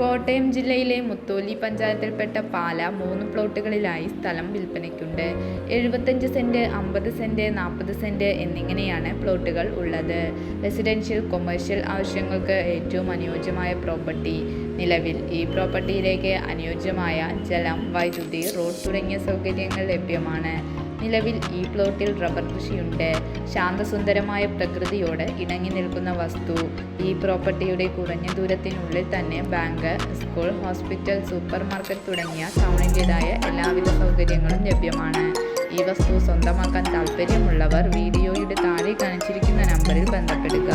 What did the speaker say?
കോട്ടയം ജില്ലയിലെ മുത്തോലി പഞ്ചായത്തിൽപ്പെട്ട പാല മൂന്ന് പ്ലോട്ടുകളിലായി സ്ഥലം വിൽപ്പനയ്ക്കുണ്ട്. എഴുപത്തഞ്ച് സെന്റ് അമ്പത് സെന്റ് നാൽപ്പത് സെന്റ് എന്നിങ്ങനെയാണ് പ്ലോട്ടുകൾ ഉള്ളത്. റെസിഡൻഷ്യൽ കൊമേഴ്ഷ്യൽ ആവശ്യങ്ങൾക്ക് ഏറ്റവും അനുയോജ്യമായ പ്രോപ്പർട്ടി നിലവിൽ. ഈ പ്രോപ്പർട്ടിയിലേക്ക് അനുയോജ്യമായ ജലം വൈദ്യുതി റോഡ് തുടങ്ങിയ സൗകര്യങ്ങൾ ലഭ്യമാണ്. നിലവിൽ ഈ പ്ലോട്ടിൽ റബ്ബർ കൃഷിയുണ്ട്. ശാന്തസുന്ദരമായ പ്രകൃതിയോട് ഇണങ്ങി നിൽക്കുന്ന വസ്തു. ഈ പ്രോപ്പർട്ടിയുടെ കുറഞ്ഞ ദൂരത്തിനുള്ളിൽ തന്നെ bank school hospital supermarket തുടങ്ങിയ ടൗണിന്റെതായ എല്ലാവിധ സൗകര്യങ്ങളും ലഭ്യമാണ്. ഈ വസ്തു സ്വന്തമാക്കാൻ താൽപ്പര്യമുള്ളവർ വീഡിയോയുടെ താഴെ കാണിച്ചിരിക്കുന്ന നമ്പറിൽ ബന്ധപ്പെടുക.